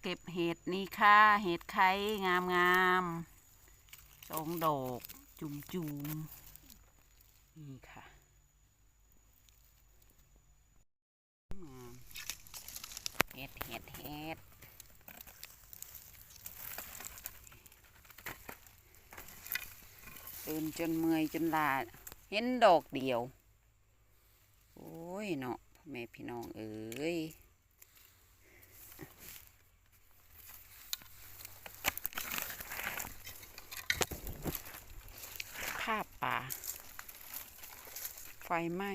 เก็บเห็ดนี่ค่ะ เห็ดไข่งามงามๆสองดอกจุ่มจุ่มๆนี่ค่ะเห็ดเห็ดเห็ดเดินจนเมื่อยจนลาเห็นดอกเดียว โอ้ยเนาะพ่อแม่พี่น้องเอ้ย ภาพป่า ไฟไหม้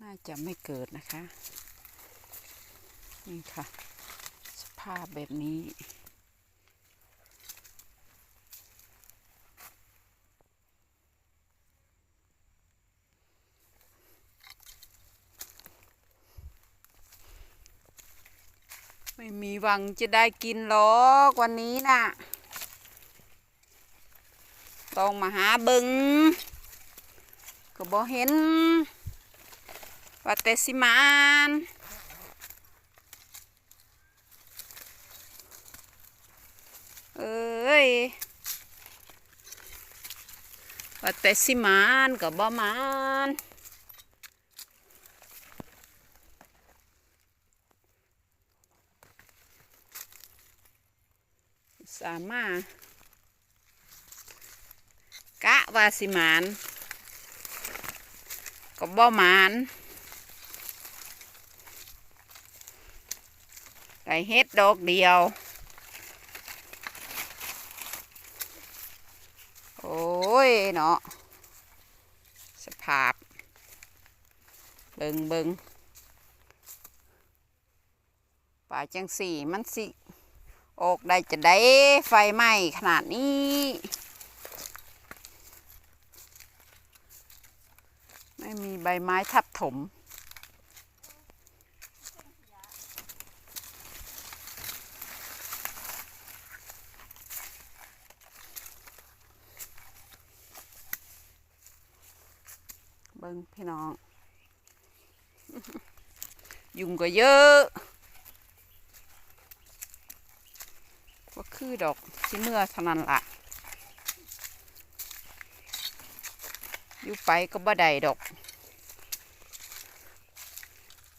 น่าจะไม่เกิดนะคะ นี่ค่ะ สภาพแบบนี้ ไม่มีหวังจะได้กินหรอกวันนี้น่ะต้องมาหาบิง ก็บ่เห็นว่าแต่สิมานเอ้ยว่าแต่สิมานก็บ่มานสามารถกะว่าสิมาน ก็บ่หมานได้เฮ็ดดอกเดียว โอ้ย เนาะสภาพ เบิงเบิงป่าจังสี่มันสิ ออกได้จะได้ไฟไหม้ขนาดนี้ ไม่มี ใบไม้ทับถม เบิ้งพี่น้อง ยุงก็เยอะก็คือดอกสิเมื่อเท่านั้นละอยู่ไปก็บ่ได้ดอก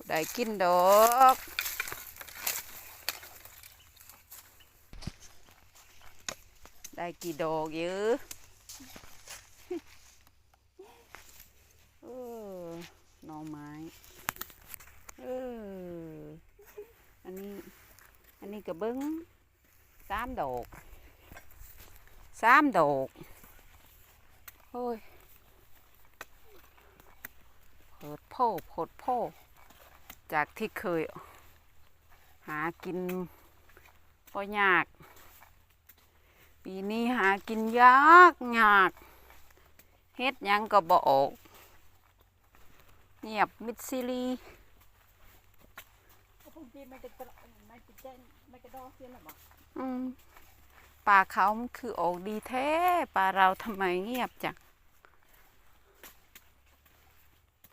ได้กินดอกได้กี่ดอกเยอะเออน่อไม้เอออันนี้ อันนี้ก็เบิ้งสามดอกสามดอกโอ้ยโพดโพโพดโพ จากที่เคย หากินก็ยาก ปีนี้หากินยากยากเฮ็ดหยังก็บ่ออกเงียบมิดซิลีพวกที่ไม่กระตไม่กระเจนไม่กระดอกเสียหรอบอกอืมป่าเขามันคือออกดีแท้ป่าเราทำไมเงียบจัง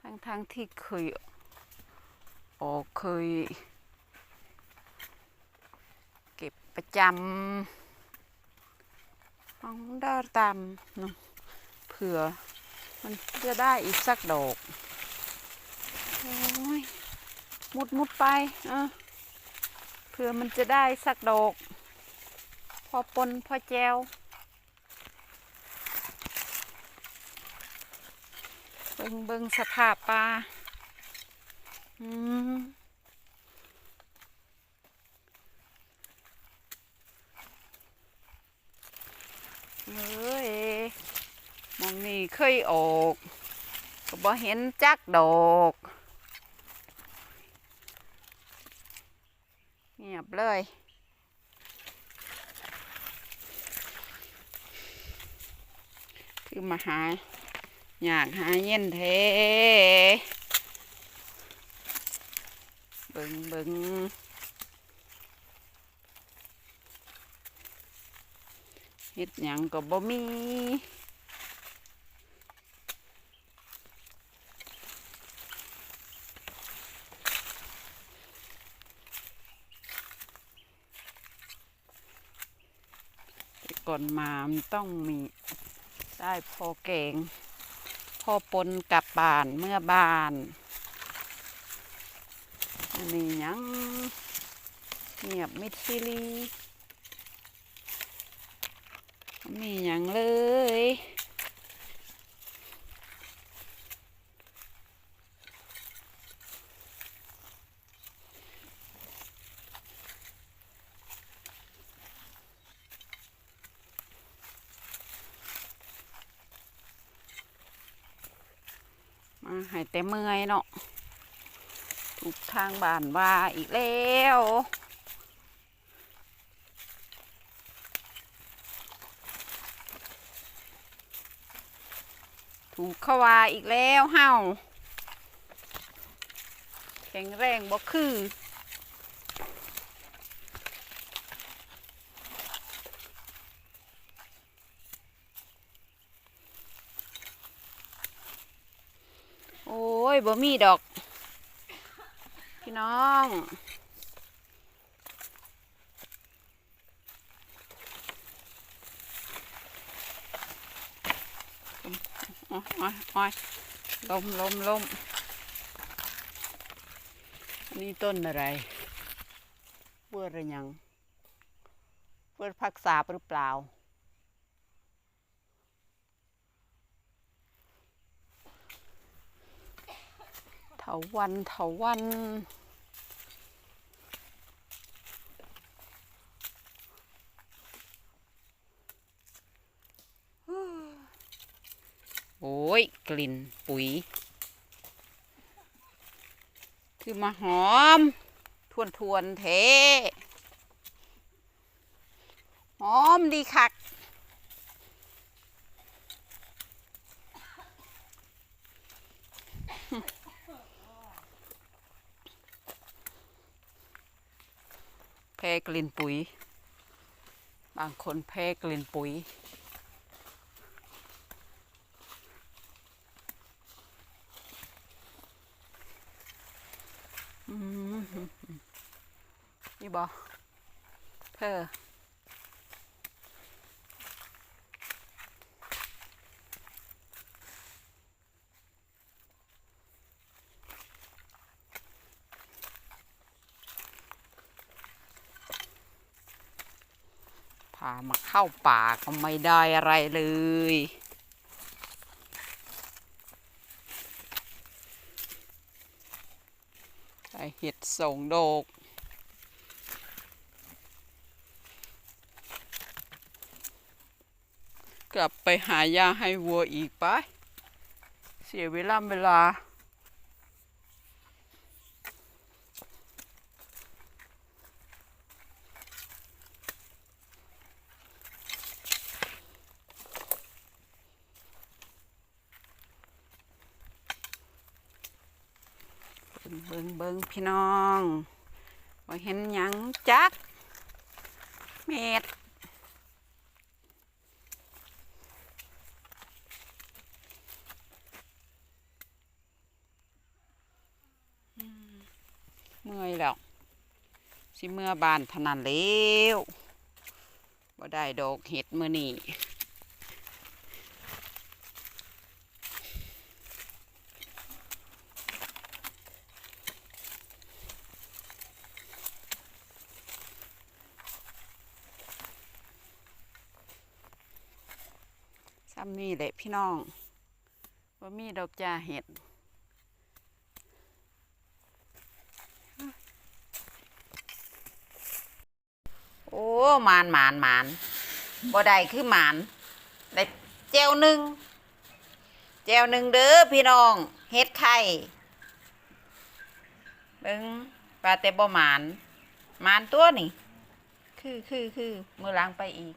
ทั้งทั้งๆที่เคย ออกเคย เก็บประจำต้องดินตามเผื่อ มันจะได้อีกสักดอก โอ้ย มุดมุดไปเออเผื่อมันจะได้สักดอก พอปนพอแจวเบิงเบิงสภาพปลา เอ้ยมองนี่เคยออกก็บ่เห็นจักดอกเงียบเลยคือมาหาอยากหาเย็นเท บิ่งบิ่งเฮ็ดหยังก็บ่มีก่อนมามต้องมีได้พอเก่ง พอปนกลับบ้านเมื่อบ้าน อันนี้ยังเงียบมิดซิลีมีอย่างเลยมาให้แต่เมื่อยเนาะ ถูกทางบ้านว่าอีกแล้วถูกเขาว่าอีกแล้วเฮาแข็งแรงบ่คือโอ้ยบ่มีดอก พี่น้องโอ้ยอ้อ้ยลมลมลมนี่ต้นอะไรเวิร์ดอะไรยังเวิร์ดพักษาหรือเปล่าเถาวันเถาวัน โอ้ย ก ลิ่นปุ๋ย คือมาหอม ทวนทวนๆเทหอมดีคักแพ้กลิ่นปุ๋ย บางคนแพ้กลิ่นปุ๋ย อืมนี่บอ เธอพามาเข้าป่าก็ไม่ได้อะไรเลยไอเห็ดส่งโดก กลับไปหายาให้วัวอีกไป เสียเวลาเวลา เบิ่งเบิงพี่น้องว่าเห็นยังจัก เม็ด เมื่อยแล้ว สิเมื่อบานทนานแล้วบ่ได้ดอกเห็ดเมือนี่ซ้ำนี่แหละพี่น้องว่ามีดอกจาเห็ด โอ้ห มานหมานหมานบ่ได้คือหมานได้เจวหนึ่งเจวหนึ่งเด้อพี่น้องเฮ็ดไข่เบิ้งปลาเต่บ่หมานหมานตัวนี่คือคือคือมือล้างไปอีก